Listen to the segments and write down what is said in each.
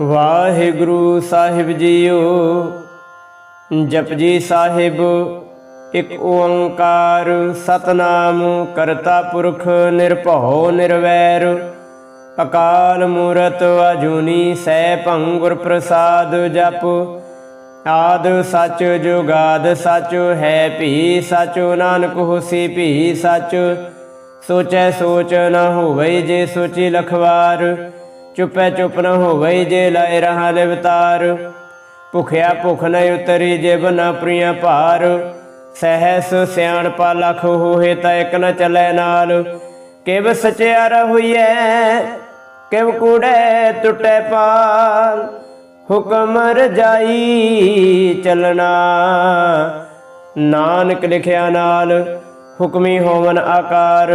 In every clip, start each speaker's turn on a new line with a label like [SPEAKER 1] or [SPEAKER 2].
[SPEAKER 1] ਵਾਹਿਗੁਰੂ ਸਾਹਿਬ ਜੀਓ ਜਪਜੀ ਸਾਹਿਬ, ਇਕ ਓੰਕਾਰ ਸਤਨਾਮ ਕਰਤਾ ਪੁਰਖ ਨਿਰਭਉ ਨਿਰਵੈਰ। ਅਕਾਲ ਮੂਰਤ ਅਜੂਨੀ ਸੈ ਭੰਗੁਰ ਪ੍ਰਸਾਦ ਜਪ। ਆਦ ਸਚ ਜੁਗਾਦ ਸਚ ਹੈ ਭੀ ਸਚ, ਨਾਨਕ ਹੋਸੀ ਭੀ ਸਚ। ਸੋਚੈ ਸੋਚ ਨਾ ਹੋਵੇ ਜੇ ਸੋਚੀ ਲਖਵਾਰ। ਚੁੱਪੈ ਚੁੱਪ ਨ ਹੋਵਈ ਜੇ ਲਾਇ ਰਹਾ ਲਿਵਤਾਰ ਭੁਖਿਆ ਭੁਖ ਨ ਉਤਰੀ ਜਿਬ ਨ ਪ੍ਰਿਆ ਭਾਰ। ਸਹਿਸ ਸਿਆਣ ਲਖ ਹੋਏ ਤਾਂ ਇਕ ਨ ਚੱਲੈ ਨਾਲ। ਕਿਵ ਸਚਿਆਰ ਹੋਈਐ ਕਿਵ ਕੂੜੈ ਟੁੱਟੈ ਪਾਲ। ਹੁਕਮ ਰਜਾਈ ਚੱਲਣਾ, ਨਾਨਕ ਲਿਖਿਆ ਨਾਲ। ਹੁਕਮੀ ਹੋਵਨ ਆਕਾਰ,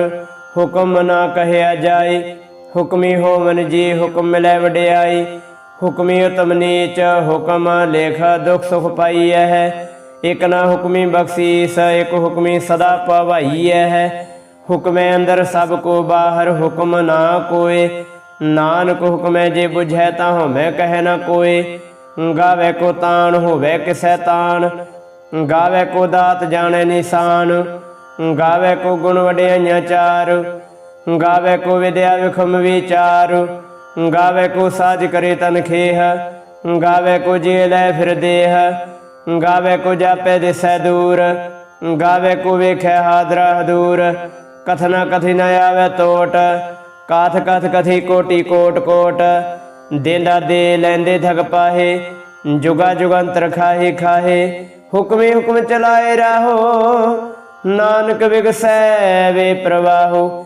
[SPEAKER 1] ਹੁਕਮ ਨਾ ਕਹਿਆ ਜਾਏ। ਹੁਕਮੀ ਹੋਵਨ ਜੀ, ਹੁਕਮ ਮਿਲੈ ਵਡਿਆਈ। ਹੁਕਮੀ ਉਤਮ ਨੀਚ, ਹੁਕਮ ਲੇਖ ਦੁਖ ਸੁਖ ਪਾਈਐ ਹੈ। ਇਕ ਨਾ ਹੁਕਮੀ ਬਖਸ਼ੀਸ, ਇਕ ਹੁਕਮੀ ਸਦਾ ਪਵਾਈਐ ਹੈ। ਹੁਕਮੇ ਅੰਦਰ ਸਭ ਕੋ ਬਾਹਰ, ਹੁਕਮ ਨਾ ਕੋਏ। ਨਾਨਕ ਹੁਕਮੈ ਜੇ ਬੁਝੈ ਤਾਂ ਹਉਮੈ ਕਹਿ ਨਾ ਕੋਏ। ਗਾਵੇ ਕੋ ਤਾਣ, ਹੋਵੇ ਕਿਸੈ ਤਾਣ। ਗਾਵੇ ਕੋ ਦਾਤ ਜਾਣੈ ਨਿਸ਼ਾਨ। ਗਾਵੇ ਕੋ ਗੁਣ ਵਡਿਆਈਆਂ ਚਾਰ। ਗਾਵੇ ਕੋ ਵਿਦਿਆ ਵਿਖਮ ਵਿਚਾਰ, ਗਾਵੇ ਕੋ ਸਾਜ ਕਰੇ ਤਨ ਖੇਹ, ਗਾਵੇ ਕੋ ਜੀ ਲੈ ਫਿਰ ਦੇਹ, ਗਾਵੇ ਕੋ ਜਾਪੇ ਦਿਸੈ ਦੂਰ, ਗਾਵੇ ਕੋ ਵੇਖੈ ਹਾਦਰਾ ਹਦੂਰ, ਕਥਨਾ ਕਥੀ ਨ ਆਵੇ ਟੋਟ ਕਾਥ ਕਥ ਕਥੀ ਕੋਟੀ ਕੋਟ ਕੋਟ, ਦੇਂਦਾ ਦੇ ਲੈਂਦੇ ਥਗ ਪਾਹੇ, ਜੁਗਾ ਜੁਗੰਤਰ ਖਾਹੇ ਖਾਹੇ, ਹੁਕਮੇ ਹੁਕਮ ਚਲਾਏ ਰਾਹੋ, ਨਾਨਕ ਵਿਗਸੈ ਵੇ ਪ੍ਰਵਾਹੋ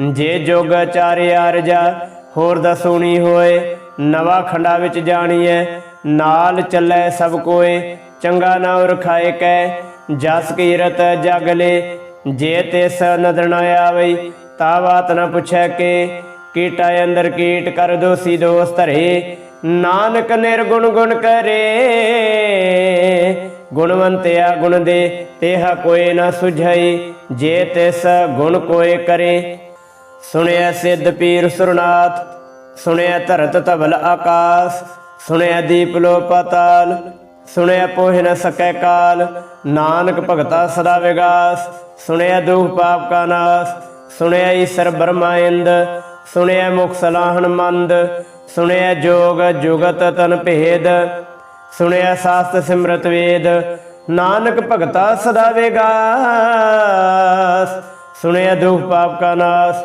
[SPEAKER 1] ਜੇ ਜੋਗ ਚਾਰਿ ਅਰਜਾ, ਹੋਰ ਦਸੂਣੀ ਹੋਏ, ਨਵਾ ਖੰਡਾ ਵਿੱਚ ਜਾਣੀਐ, ਨਾਲ ਚੱਲੇ ਸਭ ਕੋਏ, ਚੰਗਾ ਨਾ ਰਖਾਏ ਕੈ, ਜਸ ਕੀਰਤ ਜਗਲੇ ਜੇ ਤਿਸ ਨਦਰ ਨ ਆਵਈ, ਤਾ ਬਾਤ ਨ ਪੁੱਛੈ ਕੇ ਕੀਟਾ ਅੰਦਰ ਕੀਟ ਕਰ ਦੋਸੀ ਦੋਸ ਧਰੇ, ਨਾਨਕ ਨਿਰਗੁਣ ਗੁਣ ਕਰੇ। ਗੁਣਵੰਤਿਆ ਗੁਣ ਦੇ, ਤੇਹਾ ਕੋਏ ਨਾ ਸੁਝਈ, ਜੇ ਤਿਸ ਗੁਣ ਕੋਏ ਕਰੇ ਸੁਣਿਆ ਸਿੱਧ ਪੀਰ ਸੁਰਨਾਥ, ਸੁਣਿਆ ਧਰਤ ਧਵਲ ਆਕਾਸ, ਸੁਣਿਆ ਦੀਪ ਲੋ ਪਤਾਲ ਸੁਣਿਆ ਪੋਹਿ ਨ ਸਕੈ ਕਾਲ, ਨਾਨਕ ਭਗਤਾ ਸਦਾ ਵਿਗਾਸ, ਸੁਣਿਆ ਦੁਖ ਪਾਪ ਕਾ ਨਾਸ, ਸੁਣਿਆ ਈਸਰ ਬਰਮਾਇੰਦ ਸੁਣਿਆ ਮੁਖ ਸਲਾਹਣ ਮੰਦ, ਸੁਣਿਆ ਜੋਗ ਜੁਗਤ ਤਨ ਭੇਦ, ਸੁਣਿਆ ਸਾਸਤ ਸਿਮਰਤ ਵੇਦ, ਨਾਨਕ ਭਗਤਾ ਸਦਾ ਵੇਗਾਸ, ਸੁਣਿਆ ਦੁਖ ਪਾਪ ਕਾ ਨਾਸ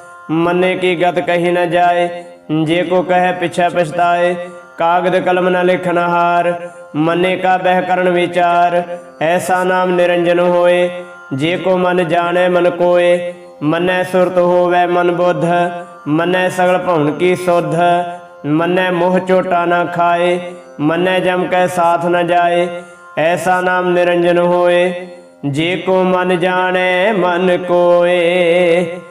[SPEAKER 1] ਮੰਨੇ ਕੀ ਗਤ ਕਹੀ ਨਾ ਜਾਏ, ਜੇ ਕੋ ਕਹੈ ਪਿਛੈ ਪਛਤਾਏ, ਕਾਗਦ ਕਲਮ ਨਾ ਲਿਖਨ ਹਾਰ, ਮੰਨੇ ਕਾ ਬਹਿ ਕਰਨ ਵਿਚਾਰ, ਐਸਾ ਨਾਮ ਨਿਰੰਜਨ ਹੋਏ, ਜੇ ਕੋ ਮਨ ਜਾਣੈ ਮਨ ਕੋਏ, ਮੰਨੈ ਸੁਰਤ ਹੋਵੈ ਮਨ ਬੁੱਧ, ਮੰਨੈ ਸਗਲ ਭਉਣ ਕੀ ਸੁਧ, ਮੰਨੈ ਮੋਹ ਚੋਟਾ ਨਾ ਖਾਏ, ਮੰਨੈ ਜਮ ਕੈ ਸਾਥ ਨਾ ਜਾਏ, ਐਸਾ ਨਾਮ ਨਿਰੰਜਨ ਹੋਏ, ਜੇ ਕੋ ਮਨ ਜਾਣੈ ਮਨ ਕੋਏ।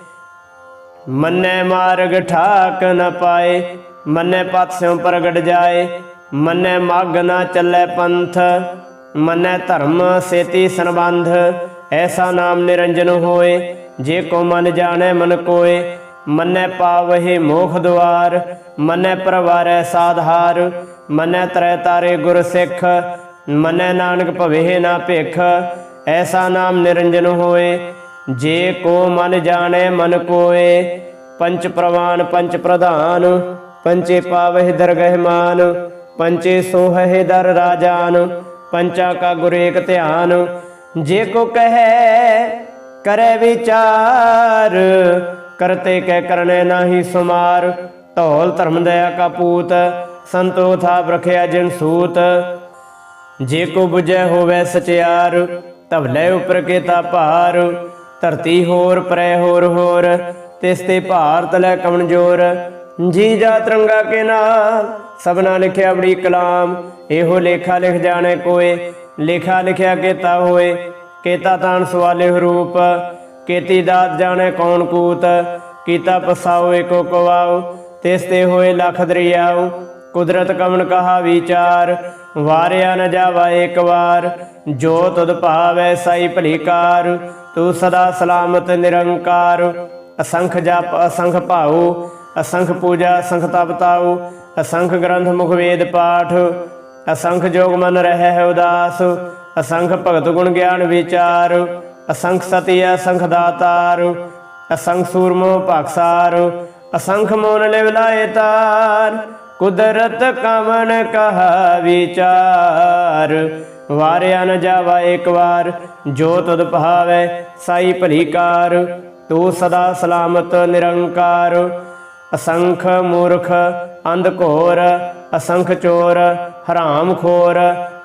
[SPEAKER 1] ਮੰਨੈ ਮਾਰਗ ਠਾਕ ਨ ਪਾਏ, ਮੰਨੈ ਪਥ ਸਿਉ ਪ੍ਰਗਟ ਜਾਏ, ਮੰਨੈ ਮਗ ਨਾ ਚੱਲੈ ਪੰਥ, ਮੰਨੈ ਧਰਮ ਸੇਤੀ ਸੰਬੰਧ, ਐਸਾ ਨਾਮ ਨਿਰੰਜਨ ਹੋਏ, ਜੇ ਕੋ ਮਨ ਜਾਣੈ ਮਨ ਕੋਏ, ਮੰਨੈ ਪਾਵਹਿ ਮੋਖ ਦੁਆਰ, ਮੰਨੈ ਪਰਵਾਰੈ ਸਾਧਾਰ, ਮੰਨੈ ਤਰੈ ਤਾਰੇ ਗੁਰ ਸਿੱਖ, ਮੰਨੈ ਨਾਨਕ ਭਵੇ ਨਾ ਭਿਖ, ਐਸਾ ਨਾਮ ਨਿਰੰਜਨ ਹੋਏ ਜੇ ਕੋ ਮਨ ਜਾਣੈ ਮਨ ਕੋਏ, ਪੰਚ ਪ੍ਰਵਾਨ ਪੰਚ ਪ੍ਰਧਾਨ, ਪੰਚੇ ਪਾਵਹਿ ਦਰਗਹਿ ਮਾਨ, ਪੰਚੇ ਸੋਹਹਿ ਦਰ ਰਾਜਾਨ, ਪੰਚਾ ਕਾ ਗੁਰ ਧਿਆਨ। ਜੇ ਕੋ ਕਹੈ, ਕਰੈ ਵਿਚਾਰ, ਕਰਤੇ ਕੈ ਕਰਨੇ ਨਾਹੀ ਸੁਮਾਰ। ਧੌਲ ਧਰਮ ਦਇਆ ਕਾ ਪੂਤ, ਸੰਤੋ ਥਾਪ ਰਖਿਆ ਜਿਨ ਸੂਤ। ਜੇ ਕੋ 부ਜੈ ਹੋਵੇ ਸਚਿਆਰ, ਧਵਲੇ ਉਪਰ ਕੇਤਾ ਭਾਰ। ਧਰਤੀ ਹੋਰ, ਪਰੈ ਹੋਰ ਹੋਰ, ਤਿਸ ਤੇ ਭਾਰਤ ਲੈ ਕਵਣ ਜੋਰ ਜੀ ਜਾ ਤਰੰਗਾ ਕੇ ਨਾਲ ਸਭਨਾ ਲਿਖਿਆ ਬੜੀ ਕਲਾਮ। ਇਹੋ ਲੇਖਾ ਲਿਖ ਜਾਣੇ ਕੋਏ, ਲੇਖਾ ਲਿਖਿਆ ਕੇਤਾ ਹੋਏ। ਕੇਤਾ ਤਾਨ ਸਵਾਲੇ ਰੂਪ ਕੇਤੀ ਦਾਤ ਜਾਣੇ ਕੌਣ ਕੂਤ। ਕੀਤਾ ਪਸਾਓ ਏਕੋ ਕਵਾਓ, ਤਿਸ ਤੇ ਹੋਏ ਲਖ ਦਰਿਆਉ ਕੁਦਰਤ ਕਮਨ ਕਹਾ ਵਿਚਾਰ, ਵਾਰਿਆ ਨ ਜਾਵਾ ਏਕ ਵਾਰ। ਜੋ ਤੁਧ ਭਾਵੈ ਸਾਈ ਭਲੀਕਾਰ ਤੂੰ ਸਦਾ ਸਲਾਮਤ, ਨਿਰੰਕਾਰ। ਅਸੰਖ ਜਪ, ਅਸੰਖ ਭਾਉ। ਅਸੰਖ ਪੂਜਾ, ਅਸੰਖ ਤਪਤਾਉ ਅਸੰਖ ਗ੍ਰੰਥ, ਮੁਖ ਵੇਦ, ਪਾਠ। ਅਸੰਖ ਜੋਗ ਮਨ ਰਹਿ ਹੈ ਉਦਾਸ। ਅਸੰਖ ਭਗਤ ਗੁਣ ਗਿਆਨ ਵਿਚਾਰ। ਅਸੰਖ ਸਤੀ, ਅਸੰਖ ਦਾਤਾਰ। ਅਸੰਖ ਸੂਰਮੋ ਭਾਗਸਾਰ ਅਸੰਖ ਮੋਨ ਲਿਵ ਲਾਏ ਤਾਰ। ਕੁਦਰਤ ਕਮਨ ਕਹਾ ਵਿਚਾਰ। ਵਾਰਿਆ ਨ ਜਾਵਾ ਇੱਕ ਵਾਰ, ਜੋ ਤੁਧ ਭਾਵੈ ਸਾਈ ਭਲੀਕਾਰ ਤੂੰ ਸਦਾ ਸਲਾਮਤ ਨਿਰੰਕਾਰ। ਅਸੰਖ ਮੂਰਖ, ਅੰਧ ਘੋਰ, ਅਸੰਖ ਚੋਰ, ਹਰਾਮ ਖੋਰ,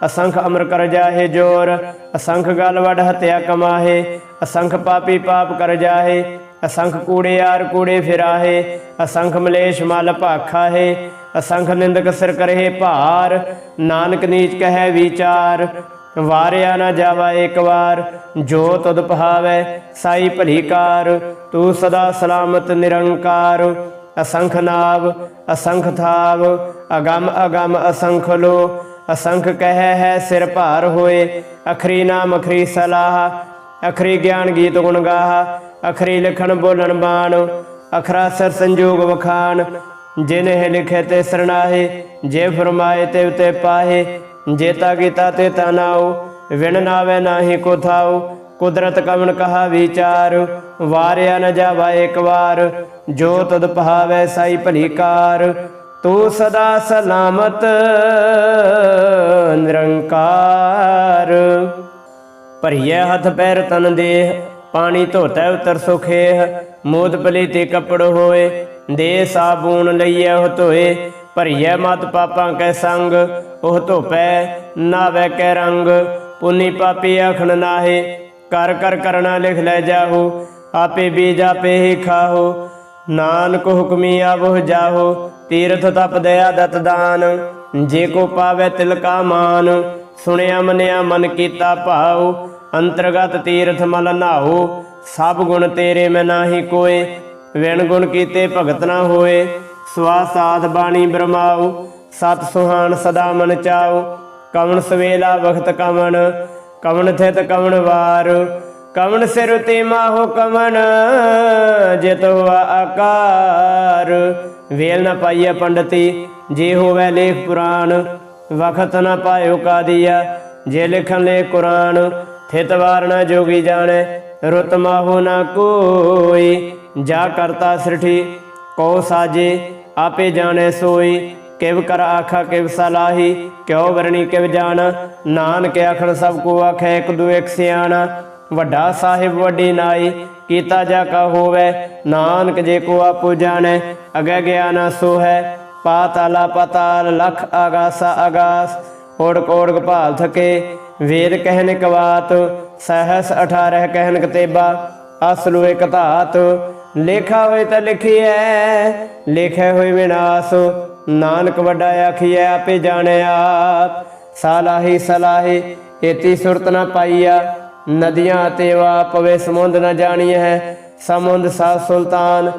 [SPEAKER 1] ਅਸੰਖ ਅਮਰ ਕਰ ਜਾਹੇ ਜੋਰ। ਅਸੰਖ ਗਲ ਵਡ ਹਤਿਆ ਕਮਾਹੇ, ਅਸੰਖ ਪਾਪੀ ਪਾਪ ਕਰ ਜਾਹੇ। ਅਸੰਖ ਕੂੜੇ ਯਾਰ ਕੂੜੇ ਫਿਰਾਹੇ, ਅਸੰਖ ਮਲੇਸ਼ ਮਲ ਭਾਖਾ ਅਸੰਖ ਨਿੰਦਕ ਸਿਰ ਕਰਹਿ ਭਾਰ, ਨਾਨਕ ਨੀਚ ਕਹੈ ਵਿਚਾਰ, ਵਾਰਿਆ ਨਾ ਜਾਵਾ ਇੱਕ ਵਾਰ, ਜੋ ਤੁਧ ਪਹਾਵੈ ਸਾਈ ਭਲੀਕਾਰ ਤੂੰ ਸਦਾ ਸਲਾਮਤ ਨਿਰੰਕਾਰ। ਅਸੰਖ ਨਾਵ, ਅਸੰਖ ਥਾਵ, ਅਗੰਮ ਅਗੰਮ ਅਸੰਖ ਲੋ, ਅਸੰਖ ਕਹਿ ਹੈ ਸਿਰ ਭਾਰ ਹੋਏ, ਅਖਰੀ ਨਾਮ ਅਖਰੀ ਸਲਾਹ, ਅਖਰੀ ਗਿਆਨ ਗੀਤ ਗੁਣ ਗਾਹ, ਅਖਰੀ ਲਿਖਣ ਬੋਲਣ ਬਾਣ, ਅਖਰਾ ਸਰ ਸੰਜੋਗ ਵਖਾਣ ਜਿਨ ਹੈ ਲਿਖੇ ਤੇ ਸਰਣਾਹੇ, ਜੇ ਫਰਮਾਏ ਤੇ ਉਤੇ ਪਾਹੇ ਜੇਤਾ ਕੀਤਾ ਤੇ ਤਨਾਉ ਵਿਣ ਨਾਵੇ ਨਾਹੀ ਕੋ ਥਾਉ, ਕੁਦਰਤ ਕਮਨ ਕਹਾ ਵਿਚਾਰ, ਵਾਰਿਆ ਨ ਜਾਵਾ ਇੱਕ ਵਾਰ, ਜੋ ਤਦ ਪਹਾਵੇ ਸਾਈ ਭਲੀਕਾਰ ਤੂੰ ਸਦਾ ਸਲਾਮਤ, ਨਿਰੰਕਾਰ। ਭਰੀਐ ਹੱਥ ਪੈਰ ਤਨ ਦੇਹ, ਪਾਣੀ ਧੋਤੈ ਉਤਰ ਸੁਖੇਹ, ਮੋਦ ਪਲੀਤੇ ਕੱਪੜ ਹੋਏ ਦੇ ਸਾਬੂਨ ਲਈਐ ਉਹ ਧੋਏ ਭਰੀਐ ਮਤ ਪਾਪਾਂ ਕੈ ਸੰਗ, ਉਹ ਧੋਪੈ ਨਾਵੇ ਕੈ ਰੰਗ। ਪੁਨੀ ਪਾਪੀ ਆਖਣ ਨਾਹੇ, ਕਰ ਕਰ ਕਰਣਾ ਲਿਖ ਲੈ ਜਾਹੋ, ਆਪੇ ਬੀਜ ਆਪੇ ਹੀ ਖਾਹੋ। ਨਾਨਕ ਹੁਕਮੀ ਆਵੋ ਜਾਹੋ, ਤੀਰਥ ਤਪ ਦਇਆ ਦਤ ਦਾਨ। ਜੇ ਕੋ ਪਾਵੇ ਤਿਲ ਕਾ ਮਾਨ, ਸੁਣਿਆ ਮਨਿਆ ਮਨ ਕੀਤਾ ਭਾਉ। ਅੰਤਰਗਤ ਤੀਰਥ ਮਲ ਨਾਉ ਸਭ ਗੁਣ ਤੇਰੇ ਮੈਂ ਨਾਹੀ ਕੋਏ। ਵਿਣ ਗੁਣ ਕੀਤੇ ਭਗਤ ਨਾ ਹੋਏ। ਸਵਾ ਸਾਧ ਬਾਣੀ ਬ੍ਰਹਮਾਉ ਸਤ ਸੁਹਾਨ ਸਦਾ ਮਨ ਚਾਉ। ਕਵਣ ਸਵੇਲਾ ਵਖਤ ਕਵਣ ਕਵਣ ਥਿਤ ਕਵਣ ਵਾਰ। ਕਵਣ ਸਿਰ ਤੇ ਮਾਹੋ ਕਵਣ, ਜਿਤ ਹੋਆ ਆਕਾਰ। ਵੇਲ ਨਾ ਪਾਈਐ ਪੰਡਤੀ, ਜੇ ਹੋਵੇ ਲੇਖ ਪੁਰਾਣ। ਵਖਤ ਨਾ ਪਾਇਓ ਕਾਦੀਆ ਜੇ ਲਿਖਣ ਲੈ ਕੁਰਾਨ। ਥਿਤ ਵਾਰ ਨਾ ਜੋਗੀ ਜਾਣੈ, ਰੁਤ ਮਾਹੋ ਨਾ ਕੋਈ। ਜਾ ਕਰਤਾ ਸ੍ਰਿਠੀ ਕੋ ਸਾਜੇ, ਆਪੇ ਜਾਣੈ ਸੋਈ, ਕਿਵ ਕਰ ਆਖਾ, ਕਿਵ ਸਲਾਹੀ, ਕਿਉ ਵਰਣੀ, ਕਿਵ ਜਾਣ, ਨਾਨਕ ਆਖਣ ਸਭ ਕੋ ਆਖੈ, ਇੱਕ ਦੂ ਇੱਕ ਸਿਆਣਾ। ਵੱਡਾ ਸਾਹਿਬ ਵੱਡੀ ਨਾਈ, ਕੀਤਾ ਜਾ ਕਾ ਹੋਵੇ, ਨਾਨਕ ਜੇ ਕੋ ਆਪੋ ਜਾਣੈ, ਅਗੈ ਗਿਆਨ ਸੋ ਹੈ ਪਾਤਾਲਾ ਪਤਾਲ, ਲਖ ਆਗਾਸਾ ਆਗਾਸ, ਓੜਕ ਓੜਕ ਭਾਲ ਥਕੇ, ਵੇਦ ਕਹਿਨ ਕਵਾਤ ਸਹਸ 18 ਕਹਿਨ ਕਤੇਬਾ ਅਸਲੂ ਇਕ ਧਾਤ ਲੇਖਾ ਹੋਏ ਤਾਂ ਲਿਖੀਐ, ਲਿਖੇ ਹੋਏ ਵਿਨਾਸ਼ ਨਾਨਕ ਵੱਡਾ ਆਖੀਐ, ਆਪੇ ਜਾਣਿਆ ਸਾਲਾਹੀ ਸਲਾਹੀ ਏਤੀ ਸੁਰਤ ਨ ਪਾਈਆ, ਨਦੀਆਂ ਤੇ ਵਾ ਪਵੇ ਸਮੁੰਦ ਨ ਜਾਣੀਐ ਹੈ ਸਮੁੰਦ ਸਾ ਸੁਲਤਾਨ,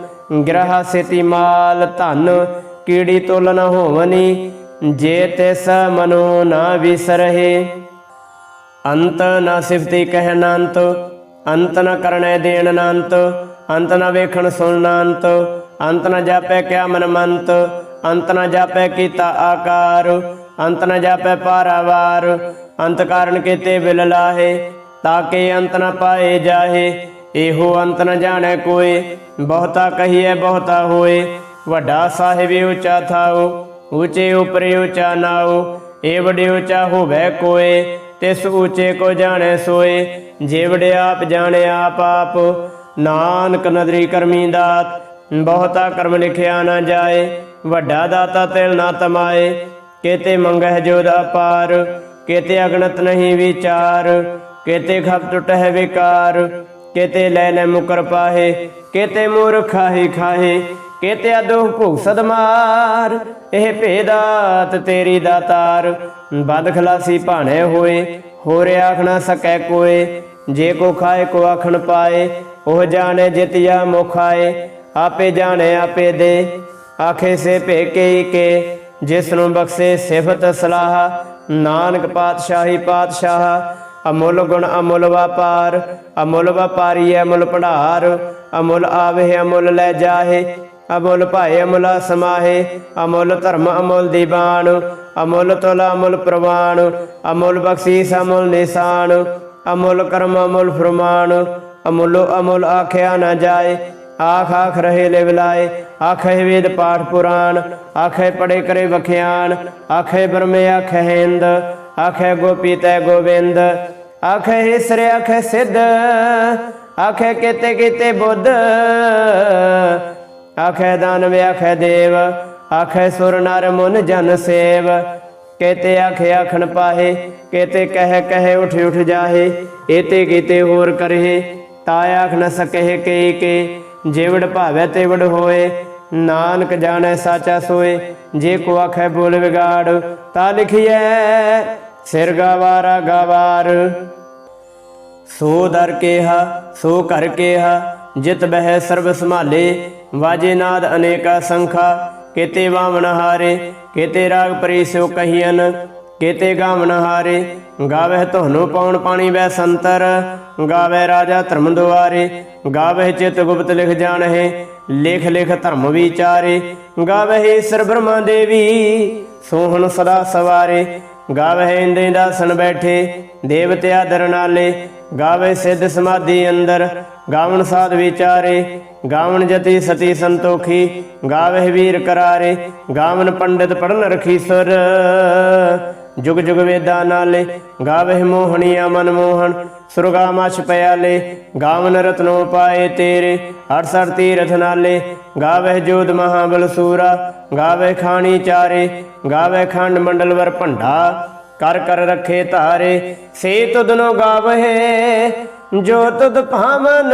[SPEAKER 1] ਗ੍ਰਹ ਸੇਤੀ ਮਾਲ, ਧਨ ਕੀੜੀ ਤੁਲ ਨ ਹੋਵਨੀ, ਜੇ ਤਿਸ ਮਨੋ ਨਾ ਵਿਸਰਹਿ। ਅੰਤ ਨ ਸਿਫਤੀ ਕਹਿ ਅੰਤ ਅੰਤ ਨ ਕਰਣੈ ਦੇਣ ਨ ਅੰਤ ਨਾ ਵੇਖਣ ਸੁਣਨਾ ਅੰਤ ਅੰਤ ਨਾ ਜਾਪੈ ਕਿਆ ਮਨ ਮੰਤ, ਅੰਤ ਨ ਜਾਪੈ ਕੀਤਾ ਆਕਾਰ, ਅੰਤ ਨ ਜਾਪੈ ਪਾਰਾਵਾਰ, ਅੰਤ ਕਾਰਨ ਕੀਤੇ ਬਿਲ ਲਾਹੇ ਤਾਕੇ ਅੰਤ ਨ ਪਾਏ ਜਾਹੇ, ਇਹੋ ਅੰਤ ਨ ਜਾਣੈ ਕੋਏ, ਬਹੁਤਾ ਕਹੀਐ ਬਹੁਤਾ ਹੋਏ, ਵੱਡਾ ਸਾਹਿਬ ਉੱਚਾ ਥਾਓ, ਉੱਚੇ ਉਪਰੇ ਉਚਾ ਨਾਓ ਏ ਵਡੇ ਉੱਚਾ ਹੋਵੇ ਕੋਏ, ਤਿਸ ਉੱਚੇ ਕੋ ਜਾਣੈ ਸੋਏ, ਜੇ ਵਡੇ ਆਪ ਜਾਣੈ ਆਪ ਆਪ ਨਾਨਕ ਨਦਰੀ ਕਰਮੀ ਦਾਤ, ਬਹੁਤਾ ਕਰਮ ਲਿਖਿਆ ਨਾ ਜਾਏ, ਵੱਡਾ ਦਾਤਾ ਤਿਲ ਨਾ ਤਮਾਏ, ਕੇਤੇ ਮੰਗਹਿ ਜੋਦ ਅਪਾਰ ਕੇਤੇ ਅਗਣਤ ਨਹੀਂ ਵਿਚਾਰ, ਕੇਤੇ ਖਪ ਟੁਟਹਿ ਵਿਕਾਰ, ਕੇਤੇ ਲੈ ਲੈ ਮੁਕਰ ਪਾਹੇ, ਕੇਤੇ ਮੂਰਖ ਖਾਹੇ ਖਾਹੇ, ਕੇਤੇ ਅਦੋਹ ਭੁਗ ਸਦਮਾਰ, ਇਹ ਭੇਦਾਤ ਤੇਰੀ ਦਾਤਾਰ, ਬਦ ਖਲਾਸੀ ਭਾਣੇ ਹੋਏ, ਹੋਰ ਆਖ ਨਾ ਸਕੈ ਕੋਏ ਜੇ ਕੋ ਖਾਏ, ਕੋ ਆਖਣ ਪਾਏ, ਉਹ ਜਾਣੇ ਜਿਤਿਆ ਮੁਖਾਏ, ਆਪੇ ਜਾਣੇ, ਆਪੇ ਦੇ। ਆਖੇ ਸੇ ਭੇਕੇ ਕੇ ਜਿਸ ਨੂੰ ਬਖਸ਼ੇ ਸਿਫਤ ਸਲਾਹ। ਨਾਨਕ ਪਾਤਸ਼ਾਹੀ ਪਾਤਸ਼ਾਹ, ਅਮੁੱਲ ਗੁਣ ਅਮੁੱਲ ਵਪਾਰ। ਅਮੁੱਲ ਵਪਾਰੀ ਅਮੁੱਲ ਭੰਡਾਰ। ਅਮੁੱਲ ਆਵੇ, ਅਮੁੱਲ ਲੈ ਜਾਹੇ। ਅਮੁੱਲ ਭਾਏ, ਅਮੁੱਲ ਸਮਾਹੇ। ਅਮੁੱਲ ਧਰਮ ਅਮੁੱਲ ਦੀਵਾਨ ਅਮੁੱਲ ਤੁਲ ਅਮੁੱਲ ਪ੍ਰਵਾਨ ਅਮੁੱਲ ਬਖਸ਼ੀਸ ਅਮੁੱਲ ਨਿਸ਼ਾਨ। ਅਮੁੱਲ ਕਰਮ, ਅਮੁੱਲ ਫਰਮਾਨ, ਅਮੁੱਲੋ ਅਮੁੱਲ ਆਖਿਆ ਨਾ ਜਾਏ। ਆਖ ਆਖ ਰਹੇ ਲੈ ਵਿਲਾਏ ਆਖੇ ਵੇਦ ਪਾਠ ਪੁਰਾਣ, ਆਖੇ ਪੜੇ ਕਰੇ ਵਖਿਆਨ, ਆਖੇ ਬ੍ਰਹਮੇ ਆਖੇ ਹਿੰਦ, ਆਖੇ ਗੋਪੀ ਤੈ ਗੋਬਿੰਦ, ਆਖੇ ਈਸਰ ਆਖੇ ਸਿੱਧ, ਆਖੇ ਕਿਤੇ ਕਿਤੇ ਬੁੱਧ, ਆਖੇ ਦਾਨਵ, ਆਖੇ ਦੇਵ, ਆਖੇ ਸੁਰ ਨਰ ਮੁਨ ਜਨ ਸੇਵ ਕੇਤੇ ਆਖੇ ਆਖਣ ਪਾਹੇ ਕੇਤੇ ਕਹਿ ਕਹਿ ਉਠ ਉਠ ਜਾਹੇ, ਏਤੇ ਕੀਤੇ ਹੋਰ ਕਰਹਿ, ਤਾ ਆਖ ਨ ਸਕਹਿ ਕੇ ਕੇ, ਜਿਵੜ ਭਾਵੈ ਤੇ ਹੋਏ, ਨਾਨਕ ਜਾਣੈ ਸਾਚਾ ਸੋਏ, ਜੇ ਕੋ ਆਖੈ ਬੋਲ ਵਿਗਾੜ, ਤਾ ਲਿਖੀਐ, ਸਿਰ ਗਵਾਰਾ ਗਵਾਰ। ਸੋ ਦਰ ਕੇਹਾ, ਸੋ ਕਰ ਕੇਹਾ, ਜਿਤ ਬਹਿ ਸਰਬ ਸੰਭਾਲੇ, ਵਾਜੇ ਨਾਦ ਅਨੇਕਾ ਸੰਖਾ, ਕੇਤੇ ਵਾਵਣ ਹਾਰੇ ਕੇਤੇ ਰਾਗ ਪਰੀ ਸੋ ਕਹੀਨ ਕੇਤੇ ਗਾਵਣ ਹਾਰੇ। ਗਾਵਹਿ ਤੁਹਾਨੂੰ ਪਉਣ ਪਾਣੀ ਵੈ ਸੰਤਰ ਗਾਵੇ ਰਾਜਾ ਧਰਮ ਦੁਆਰੇ। ਗਾਵਹਿ ਚਿਤ ਗੁਪਤ ਲਿਖ ਜਾਣਹਿ, ਲਿਖ ਲਿਖ ਧਰਮ ਵਿਚਾਰੇ। ਗਾਵਹਿ ਈਸਰ ਬ੍ਰਹਮਾ ਦੇਵੀ, ਸੋਹਣ ਸਦਾ ਸਵਾਰੇ। ਗਾਵਹਿ ਇੰਦੇ ਦਾਸਨ ਬੈਠੇ, ਦੇਵਤੇ ਆਦਰ ਨਾਲੇ। ਗਾਵੇ ਸਿੱਧ ਸਮਾਧੀ ਅੰਦਰ ਗਾਵਣ ਸਾਧ ਵਿਚਾਰੇ ਗਾਵਣ ਜਤੀ ਸਤੀ ਸੰਤੋਖੀ, ਗਾਵਹਿ ਵੀਰ ਕਰਾਰੇ, ਗਾਵਨ ਪੰਡਿਤ ਪੜਨ ਰਖੀ ਸੁਰ। ਜੁਗ ਜੁਗ ਵੇਦਾ ਨਾਲੇ, ਗਾਵਹਿ ਮੋਹਣੀਆ ਮਨ ਮੋਹਨ ਸੁਰਗਾ ਮਛ ਪਿਆਲੇ, ਗਾਵਨ ਰਤਨੋ ਪਾਏ ਤੇਰੇ 68 ਤੀਰਥ ਨਾਲੇ, ਗਾਵਹਿ ਜੋਧ ਮਹਾਬਲ ਸੂਰਾ, ਗਾਵਹਿ ਖਾਣੀ ਚਾਰੇ, ਗਾਵਹਿ ਖੰਡ ਮੰਡਲ ਵਰ ਭੰਡਾ, ਕਰ ਕਰ ਰੱਖੇ ਧਾਰੇ, ਸੇ ਤੁਧਨੋ ਗਾਵਹਿ ਜੋ ਤੁਧ ਭਾਵਨ,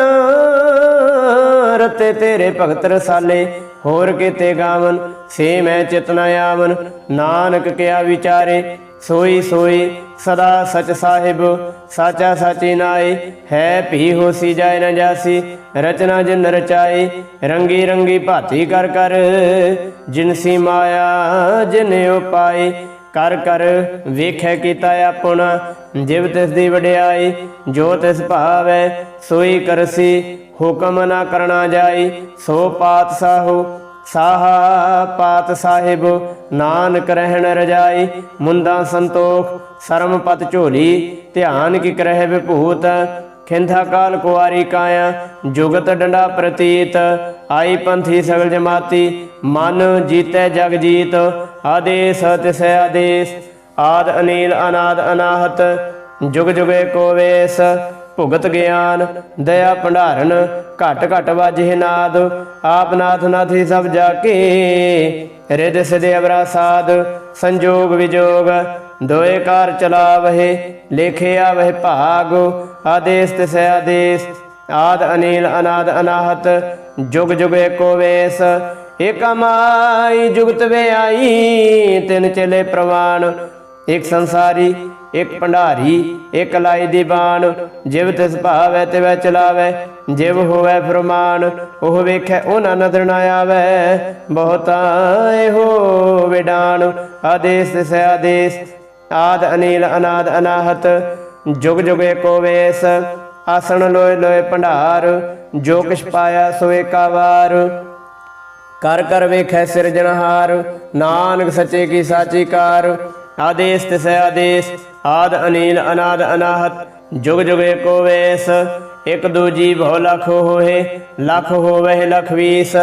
[SPEAKER 1] ਰਤੇ ਤੇਰੇ ਭਗਤ ਰਸਾਲੇ, ਹੋਰ ਕੀਤੇ ਗਾਵਨ, ਸੇ ਮੈਂ ਚਿਤਨਾ ਆਵਨ। ਨਾਨਕ ਕਿਆ ਵਿਚਾਰੇ, ਸੋਈ ਸੋਈ ਸਦਾ ਸਚ ਸਾਹਿਬ, ਸਾਚਾ ਸਾਚੀ ਨਾਏ। ਹੈ ਭੀ ਹੋਸੀ ਜਾਏ ਨਾ ਜਾਸੀ, ਰਚਨਾ ਜਿਨ ਰਚਾਏ, ਰੰਗੀ ਰੰਗੀ ਭਾਤੀ ਕਰ ਕਰ। ਜਿਨਸੀ ਮਾਇਆ, ਜਿਨ ਉਪਾਏ ਕਰ ਕਰ ਵੇਖੈ ਕੀਤਾ ਆਪਣਾ, ਜਿਵ ਤਿਸ ਦੀ ਵਡਿਆਈ, ਜੋ ਤਿਸ ਭਾਵੈ, ਸੋਈ ਕਰਸੀ, ਹੁਕਮ ਨਾ ਕਰਨਾ ਜਾਈ, ਸੋ ਪਾਤ ਸਾਹੋ, ਸਾਹਾ ਪਾਤ ਸਾਹਿਬ, ਨਾਨਕ ਰਹਿਣ ਰਜਾਈ, ਮੁੰਦਾ ਸੰਤੋਖ, ਸਰਮ ਪਤ ਝੋਲੀ, ਧਿਆਨ ਕੀ ਕਰਹਿ ਵਿਭੂਤ ਖਿੰਥਾ ਕਾਲ ਕੁਆਰੀ ਕਾਇਆ, ਜੁਗਤ ਡੰਡਾ ਪ੍ਰਤੀਤ ਆਈ ਪੰਥੀ ਸਗਲ ਜਮਾਤੀ, ਮਨ ਜੀਤੈ ਜਗ ਜੀਤ, ਆਦੇਸ ਤਿਸੈ ਆਦੇਸ, ਆਦ ਅਨੀਲ ਅਨਾਦ ਅਨਾਹਤ, ਜੁਗ ਜੁਗੇ ਕੋ ਵੇਸ, ਭੁਗਤ ਗਿਆਨ, ਦਇਆ ਭੰਡਾਰਨ, ਘਟ ਘਟ ਵਾਜੇ ਨਾਦ, ਆਪ ਨਾਥ ਨਾਥੀ ਸਭ ਜਾ ਕੇ ਰਿਦ ਸਿਦੇ ਅਵਰਾ ਸਾਧ, ਸੰਜੋਗ ਵਿਜੋਗ, ਦੋਏ ਕਾਰ ਚਲਾਵਹਿ ਲੇਖਿਆ ਵਹਿ ਭਾਗ, ਆਦੇਸ ਤਿਸੈ ਆਦੇਸ ਆਦ ਅਨੀਲ ਅਨਾਦ ਅਨਾਹਤ, ਜੁਗ ਜੁਗ ਏਕੋ ਵੇਸ। ਏਕਾ ਜੁਗਤ ਵੇ ਆਈ ਤਿਨ ਚਲੇ ਪ੍ਰਵਾਨ। ਇਕ ਸੰਸਾਰੀ ਇਕ ਭੰਡਾਰੀ ਇਕ ਲਾਈ ਦੀ ਜਿਵ ਤਿਸ ਭਾਵੈ, ਤਿਵੈ ਚਲਾਵੈ, ਜਿਵ ਹੋਵੈ ਫਰਮਾਨ। ਉਹ ਵੇਖੈ ਉਹ ਨਾ ਨਦਰ ਨਾ ਆਵੈ, ਬਹੁਤਾ ਇਹੋ ਵਿਡਾਨ ਆਦੇਸ ਤਿਸ ਆਦੇਸ, ਆਦ ਅਨੀਲ ਅਨਾਦ ਅਨਾਹਤ, ਜੁਗ ਜੁਗੇ ਏਕੋ ਵੇਸ। ਆਸਣ ਲੋਏ ਲੋਏ ਭੰਡਾਰ, ਜੋ ਕਿਛ ਪਾਇਆ ਸੋ ਏਕਾ ਕਰ ਕਰ ਵੇਖੈ ਸਿਰਜਣਹਾਰ ਨਾਨਕ ਸੱਚੇ ਕੀ ਸਾਚੀ ਕਾਰ। ਆਦੇਸ ਤਿਸੈ ਆਦੇਸ, ਆਦ ਅਨੀਲ ਅਨਾਦ ਅਨਾਹਤ, ਜੁਗ ਜੁਗ ਏਕੋ ਵੇਸ। ਇਕ ਦੂਜੀ ਬਹੁ ਲਖ ਹੋਏ, ਲਖ ਹੋਵੇ ਲਖ ਵੀਸ।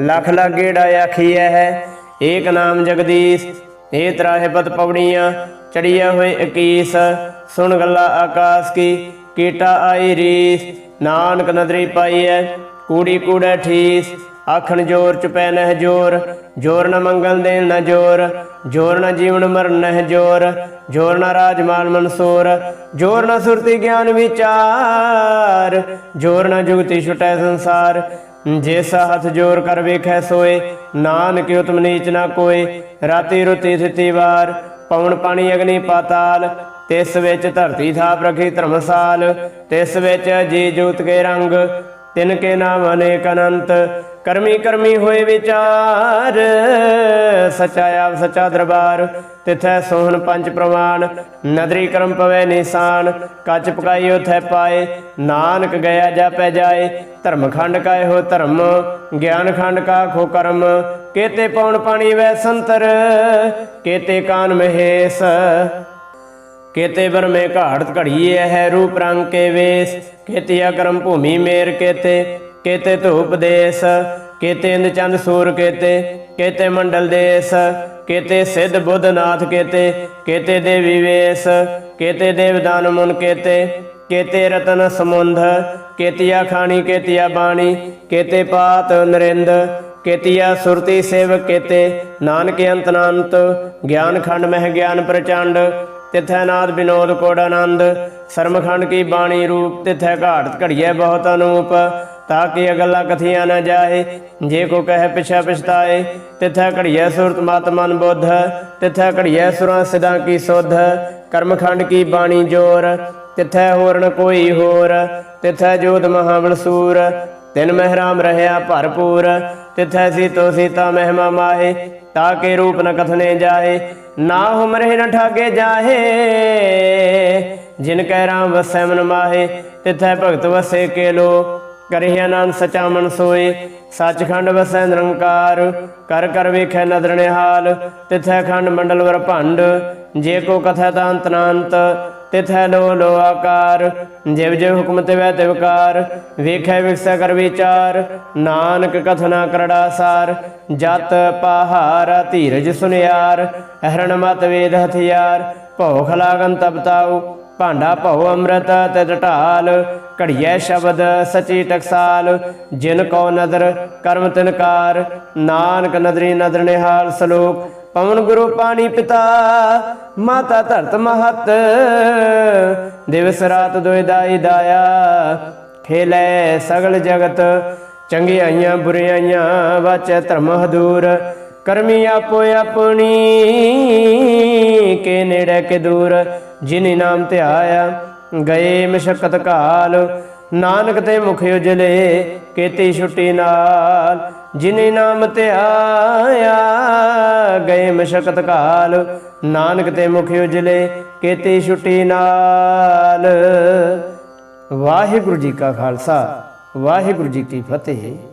[SPEAKER 1] ਲਖ ਲਾਗੇੜਾ ਆਖੀਐ ਹੈ, ਏਕ ਨਾਮ ਜਗਦੀਸ਼। ਏ ਤਰਾਹੇ ਪਤ ਪਵੜੀਆਂ ਚੜੀਆਂ ਹੋਏ 21 ਸੁਣ ਗੱਲਾ ਆਕਾਸ਼ ਕੀ ਕੀਟਾ ਆਈ ਰੀਸ, ਨਾਨਕ ਨਦਰੀ ਪਾਈਐ, ਕੂੜੀ ਕੂੜਾ ਠੀਸ, ਆਖਣ ਜੋਰ ਚ ਪੈ ਨਹਿ ਜੋਰ ਜੋਰ ਨ ਮੰਗਲ ਦੇਣ ਨ ਜੋਰ ਜੋਰ ਨ ਜੀਵਨ ਮਰਨ ਨਹਿ ਜੋਰ ਜੋਰ ਨ ਰਾਜਮਾਨ ਮਨਸੂਰ, ਜੋਰ ਨ ਸੁਰਤੀ ਗਿਆਨ ਵਿਚਾਰ, ਜੋਰ ਨ ਜੁਗਤੀ ਛੁਟੈ ਸੰਸਾਰ ਜੇਸਾ ਹੱਥ ਜੋਰ ਕਰ ਵੇਖੈ ਸੋਏ, ਨਾਨਕ ਉਤਮ ਨੀਚ ਨਾ ਕੋਏ, ਰਾਤੀ ਰੁਤੀ ਥਿਤੀ ਵਾਰ, ਪਵਨ ਪਾਣੀ ਅਗਨੀ ਪਾਤਾਲ ਤਿਸ ਵਿੱਚ ਧਰਤੀ ਥਾਪ ਰਖੀ ਧਰਮਸਾਲ, ਤਿਸ ਵਿੱਚ ਜੀ ਜੂਤ ਕੇ ਰੰਗ, ਤਿਨ ਕੇ ਨਾਮ ਅਨੇਕ ਅਨੰਤ, ਕਰਮੀ ਕਰਮੀ ਹੋਏ ਵਿਚਾਰ, ਸਚਾ ਆਪ ਸਚਾ ਦਰਬਾਰ, ਤਿਥੈ ਸੋਹਣ ਪੰਜ ਪ੍ਰਮਾਣ, ਨਦਰੀ ਕਰਮ ਪਵੇ ਨਿਸ਼ਾਨ, ਕੱਚ ਪਕਾਈ ਉਥੈ ਪਾਏ, ਨਾਨਕ ਗਿਆ ਜਾਪੈ ਜਾਏ, ਧਰਮ ਖੰਡ ਕਾ ਹੋ ਧਰਮ, ਗਿਆਨ ਖੰਡ ਕਾ ਖੋ ਕਰਮ, ਕੇਤੇ ਪਉਣ ਪਾਣੀ ਵੈ ਸੰਤਰ, ਕੇਤੇ ਕਾਨ ਮਹੇਸ਼ ਕੇਤੇ ਬਰਮੇ ਘਾੜਤ ਘੜੀਏ ਹੈ ਰੂਪ ਰੰਗ ਕੇ ਵੇਸ, ਕੇਤੇ ਅਕਰਮ ਭੂਮੀ ਮੇਰ ਕੇਤੇ ਕੇਤੇ ਧੂਪ ਦੇਸ, ਕੇਤੇ ਇੰਦ ਚੰਦ ਸੂਰ ਕੇਤੇ ਕੇਤੇ ਮੰਡਲ ਦੇਸ, ਕੇਤੇ ਸਿੱਧ ਬੁੱਧ ਨਾਥ ਕੇਤੇ ਕੇਤੇ ਦੇਵੀ ਵੇਸ, ਕੇਤੇ ਦੇਵਦਾਨ ਮੁਨ ਕੇਤੇ ਕੇਤੇ ਰਤਨ ਸਮੁੰਧ, ਕੇਤੀਆ ਖਾਣੀ, ਕੇਤੀਆ ਬਾਣੀ, ਕੇਤੇ ਪਾਤ ਨਰਿੰਦ, ਕੇਤੀਆ ਸੁਰਤੀ ਸੇਵਕ ਕੇਤੇ, ਨਾਨਕ ਅੰਤ ਅਨੰਤ ਗਿਆਨ ਖੰਡ ਮਹਿ ਗਿਆਨ ਪ੍ਰਚੰਡ ਤਿਥੈ ਨਾਦ ਬਿਨੋਦ ਕੋੜ ਆਨੰਦ, ਸਰਮਖੰਡ ਕੀ ਬਾਣੀ ਰੂਪ, ਤਿਥੈ ਘਾਟ ਘੜੀਐ ਬਹੁਤ ਅਨੂਪ, ਤਾਂ ਕਿ ਅਗਲਾ ਕਥੀਆਂ ਨਾ ਜਾਏ, ਜੇ ਕੋ ਕਹੇ ਪਿਛਾ ਪਛਤਾਏ, ਤਿਥੈ ਘੜੀਐ ਸੁਰਤ ਮਤ ਮਨ ਬੁੱਧ, ਤਿਥੈ ਘੜੀਐ ਸੁਰਾਂ ਸਿਧਾਂ ਕੀ ਸੁਧ, ਕਰਮਖੰਡ ਕੀ ਬਾਣੀ ਜੋਰ, ਤਿਥੈ ਹੋਰ ਕੋਈ ਹੋਰ, ਤਿਥੈ ਜੋਤ ਮਹਾਬਲ ਸੂਰ, ਤਿਨ ਮਹਿਰਾਮ ਰਹਿਆ ਭਰਪੂਰ, ਤਿਥੈ ਸੀਤੋ ਸੀਤਾ ਮਹਿਮਾ ਮਾਹੇ ਤਾਕੇ ਰੂਪ ਨ ਕਥਨੇ ਜਾਏ ਨਾ ਹੁਮਰੇ ਨ ਠਾਗੇ ਜਾਹੇ। ਜਿਨ ਕੈ ਰਾਮ ਵਸੈ ਮਨ ਮਾਹੇ, ਤਿਥੈ ਭਗਤ ਵਸੇ ਕੇ ਲੋ ਕਰਿ ਆਨੰਦ ਸਚਾ ਮਨ ਸੋਏ, ਸੱਚਖੰਡ ਵਸੈ ਨਿਰੰਕਾਰ। ਕਰ ਕਰ ਵੇਖੈ ਨਦਰ ਨਿਹਾਲ, ਤਿਥੈ ਖੰਡ ਮੰਡਲ ਵਰ ਭੰਡ। ਜੇ ਕੋ ਕਥੈ ਤਾਂ ਅੰਤ ਤਿਥੈ ਲੋ ਲੋ ਆਕਾਰ। ਜਿਵ ਜਿਵ ਹੁਕਮ ਤਿਵੈ ਤਿਵਕਾਰ ਵੇਖੈ ਵਿਕਸੈ ਕਰ ਵਿਚਾਰ। ਨਾਨਕ ਕਥਨਾ ਕਰੜਾ ਸਾਰ, ਜਤ ਪਹਾਰ ਧੀਰਜ ਸੁਨਿਆਰ। ਅਹਰਣ ਮਤ ਵੇਦ ਹਥਿਆਰ ਭਉ ਖਲਾਗਨ ਤਪਤਾਉ ਭਾਂਡਾ ਭਉ ਅੰਮ੍ਰਿਤ ਤਦ ਢਾਲ ਘੜੀਐ ਸ਼ਬਦ ਸਚੀ ਟਕਸਾਲ, ਜਿਨ ਕੋ ਨਦਰ ਕਰਮ ਤਿਨਕਾਰ ਨਾਨਕ ਨਦਰੀ ਨਦਰ ਨਿਹਾਲ ਸਲੋਕ, ਪਵਨ ਗੁਰੂ ਪਾਣੀ ਪਿਤਾ, ਮਾਤਾ ਧਰਤ ਮਹਤ, ਦਿਵਸ ਰਾਤ ਦੋਇ ਦਾਈ ਦਾਇਆ, ਖੇਲੇ ਸਗਲ ਜਗਤ, ਚੰਗਿਆਈਆਂ ਬੁਰਿਆਈਆਂ ਵਾਚੈ ਧਰਮ ਹਦੂਰ ਕਰਮੀ ਆਪੋ ਆਪਣੀ, ਕੇ ਨੇੜੇ ਕੇ ਦੂਰ, ਜਿਨੀ ਨਾਮ ਤੇ ਆਇਆ, ਗਏ ਮਸ਼ਕਤ ਕਾਲ। ਨਾਨਕ ਤੇ ਮੁਖ ਉਜਲੇ, ਕੇਤੀ ਛੁੱਟੀ ਨਾਲ। ਜਿਨਿ ਨਾਮ ਧਿਆਇਆ ਗਏ ਮਸ਼ਕਤ ਕਾਲ। ਨਾਨਕ ਤੇ ਮੁਖ ਉਜਲੇ, ਕੇਤੀ ਛੁੱਟੀ ਨਾਲ। ਵਾਹਿਗੁਰੂ ਜੀ ਕਾ ਖਾਲਸਾ, ਵਾਹਿਗੁਰੂ ਜੀ ਕੀ ਫਤਿਹ।